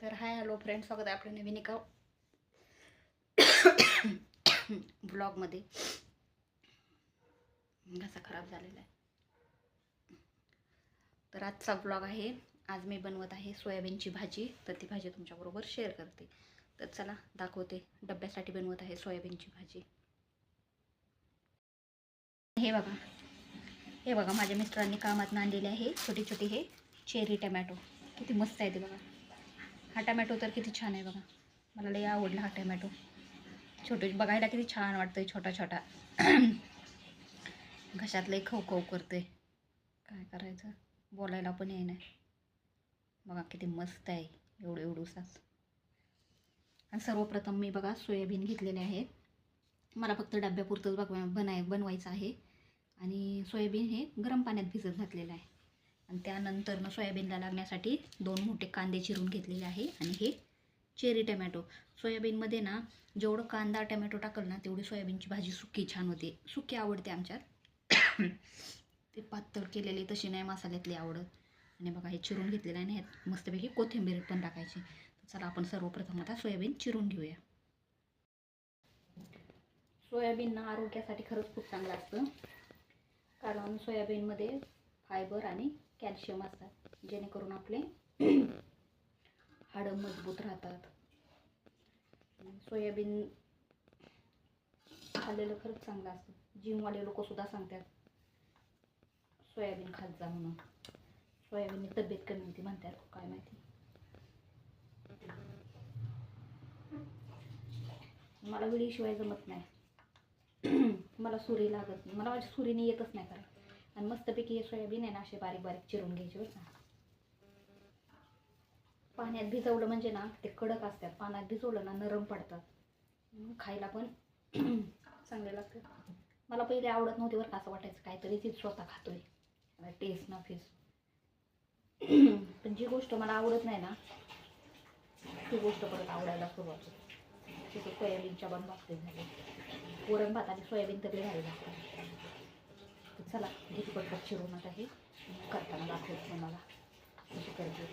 तर hi hello friend स्वागत आहे आपल्या नवीन एका ब्लॉगमध्ये घसा खराब झालेला आहे. तर आजचा ब्लॉग आहे आज मी बनवत आहे सोयाबीनची भाजी. तर ती भाजी तुमच्याबरोबर शेअर करते. तर चला दाखवते डब्यासाठी बनवत आहे सोयाबीनची भाजी. हे बघा हे बघा माझ्या मिस्टरांनी कामात आणलेले आहे छोटी छोटी हे चेरी टमॅटो किती मस्त आहे ते बघा. हा टमॅटो तर किती छान आहे बघा. मला लई आवडला हा टमॅटो. छोटे बघायला किती छान वाटतंय छोटा छोटा. घशात लई खव खव करते काय करायचं? बोलायला पण येई नाही बघा किती मस्त आहे एवढं एवढूसाच आणि सर्वप्रथम मी बघा सोयाबीन घेतलेले आहेत मला फक्त डब्यापुरतंच बघ बनाय बनवायचं आहे. आणि सोयाबीन हे गरम पाण्यात भिजत घातलेलं आहे. आणि त्यानंतर मग सोयाबीनला लागण्यासाठी दोन मोठे कांदे चिरून घेतलेले आहे. आणि हे चेरी टमॅटो. सोयाबीनमध्ये ना जेवढं कांदा टमॅटो टाकल ना तेवढी सोयाबीनची भाजी सुकी छान होते. सुकी आवडते आमच्यात. ते पातळ केलेली तशी नाही मसाल्यातली आवडत. आणि बघा हे चिरून घेतलेलं आहे आणि ह्यात मस्तपैकी कोथिंबीर पण टाकायची. चला आपण सर्वप्रथम आता सोयाबीन चिरून घेऊया. सोयाबीन ना आरोग्यासाठी खरंच खूप चांगलं असतं. कारण सोयाबीनमध्ये फायबर आणि कॅल्शियम असतात जेणेकरून आपले हाडं मजबूत राहतात. सोयाबीन खाल्लेलं खरंच चांगलं असतं. जिमवाले लोकसुद्धा सांगतात सोयाबीन खात जा म्हणून. सोयाबीनने तब्येत कमी होती म्हणतात काय माहिती. मला विडीशिवाय जमत नाही. मला सुरी लागत नाही. मला माझ्या सुरीने येतच नाही कारण आणि मस्तपैकी हे सोयाबीन आहे ना असे बारीक बारीक चिरून घ्यायचे बरं का. पाण्यात भिजवलं म्हणजे ना ते कडक असतात. पाण्यात भिजवलं ना नरम पडतात. खायला पण चांगले लागतात मला पहिले आवडत नव्हते बरं का असं वाटायचं काहीतरी ती स्वतः खातोय. टेस्ट ना फेस पण जी गोष्ट मला आवडत नाही ना ती गोष्ट परत आवडायला सुरुवात होते. सोयाबीनच्या पण बाबतीत झाले. वरण भात आणि सोयाबीन तरी घाली लागतात चला किती पटपट चिरून आता हे करताना दाखवत मला कशी करते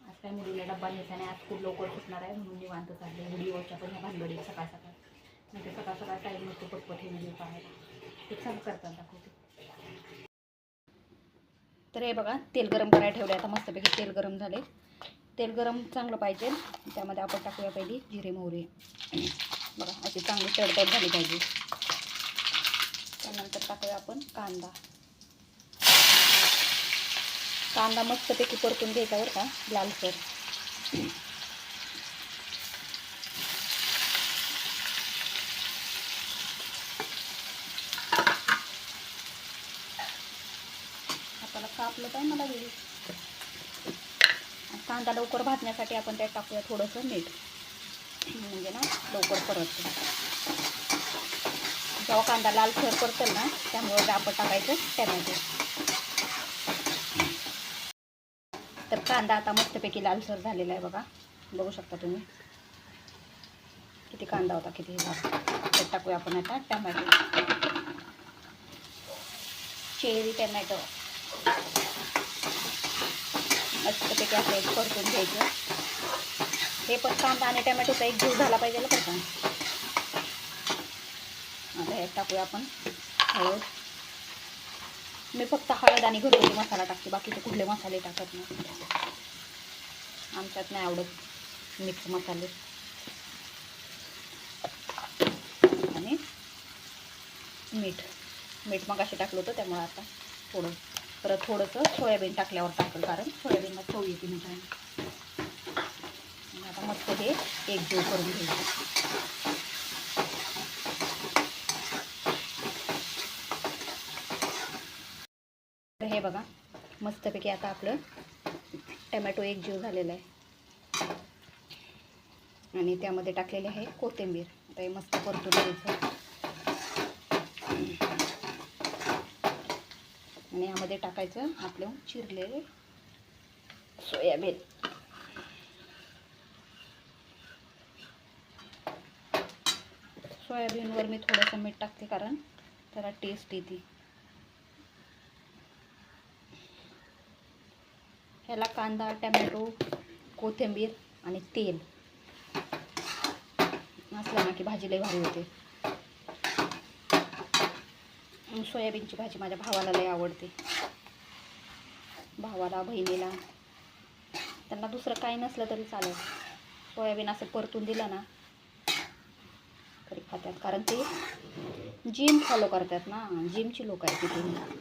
आज काय मुलीला डब्बा न्यायचा नाही आज खूप लवकर सुटणार आहे म्हणून निवांत चालले. व्हिडिओच्या पण ह्या भानगडीत सकाळ सकाळ. म्हणजे सकाळ सकाळ टाईम नसतो पटपट हे व्हिडिओ पाहायला. ते चालू करताना दाखवते. तर हे बघा तेल गरम करायला ठेवले आता मस्तपैकी तेल गरम झाले तेल गरम चांगलं पाहिजे. त्यामध्ये आपण टाकूया पहिली जिरे मोहरी. बघा अशी चांगली तडतड झाली पाहिजे. त्यानंतर टाकूया आपण कांदा. कांदा मस्तपैकी परतून घ्यायचा बरं का लालसर आपल्याला कापलं काय मला वेळी. कांदा लवकर भाजण्यासाठी आपण त्यात टाकूया थोडंसं मीठ. म्हणजे ना लवकर परततो. जेव्हा कांदा लाल लालसर परतेल ना त्यामुळे आपण टाकायचं टॅमॅटो. तर कांदा आता मस्तपैकी लालसर झालेला आहे बघा. बघू शकता तुम्ही. किती कांदा होता किती हे टाकूया आपण आता टॅमॅटो. Cherry tomato. मस्तपैकी असं एक परतून घ्यायचं. हे पण कांदा आणि टॅमॅटोचा एक ज्यूस झाला पाहिजे बरं का. आता ह्यात टाकूया आपण हळद. मी फक्त हळद आणि घरगुती मसाला टाकते बाकीचे कुठले मसाले टाकत नाही. आमच्यात नाही आवडत मिक्स मसाले. आणि मीठ. मीठ मग असे टाकलं होतं त्यामुळे आता थोडं परत थोडंसं सोयाबीन टाकल्यावर टाकलं कारण सोयाबीनला चव येते मिठाने आता मस्त हे एक जीव करून घ्यायचं आहे बघा. मस्तपैकी आता आपलं टमॅटो एक जीव झालेला आहे. आणि त्यामध्ये टाकलेले आहे कोथिंबीर. आता हे मस्त परतून घ्यायचं. आणि यामध्ये टाकायचं आपलं चिरलेले सोयाबीन. सोयाबीनवर मी थोडंसं मीठ टाकते कारण त्याला टेस्ट येते. ह्याला कांदा टमॅटो कोथिंबीर आणि तेल. असलं ना की भाजी लई भारी होते. सोयाबीनची भाजी माझ्या भावाला लई आवडते. भावाला बहिणीला. त्यांना दुसरं काही नसलं तरी चालेल. सोयाबीन असं परतून दिलं ना तरी खातात कारण ते जिम फॉलो करतात ना. जिमची लोक आहेत तिथे.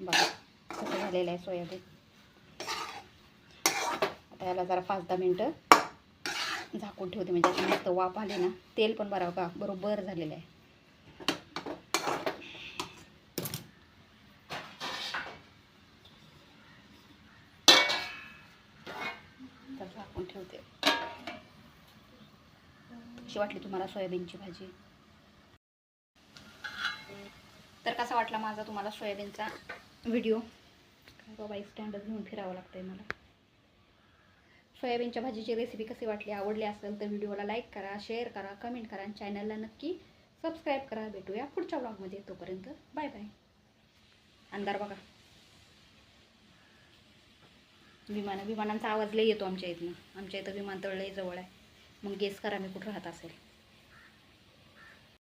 बघा असं झालेलं आहे सोयाबीन. आता याला जरा पाच दहा मिनटं झाकून ठेवते म्हणजे अशी मस्त वाफ आली ना तेल पण बरा का बरोबर झालेलं आहे. तर झाकून ठेवते. अशी वाटली तुम्हाला सोयाबीनची भाजी? तर कसा वाटला माझा तुम्हाला सोयाबीनचा व्हिडिओ? बाबा स्टँडच घेऊन फिरावं लागतं आहे मला. सोयाबीनच्या भाजीची रेसिपी कशी वाटली आवडली असेल तर व्हिडिओला लाईक करा शेअर करा कमेंट करा आणि चॅनलला नक्की सबस्क्राईब करा. भेटूया पुढच्या ब्लॉगमध्ये तोपर्यंत. बाय बाय अंधार बघा. विमान विमानांचा आवाज लई येतो आमच्या इथनं. आमच्या इथं विमानतळ लई जवळ आहे. मग गेस करा मी कुठं राहत असेल.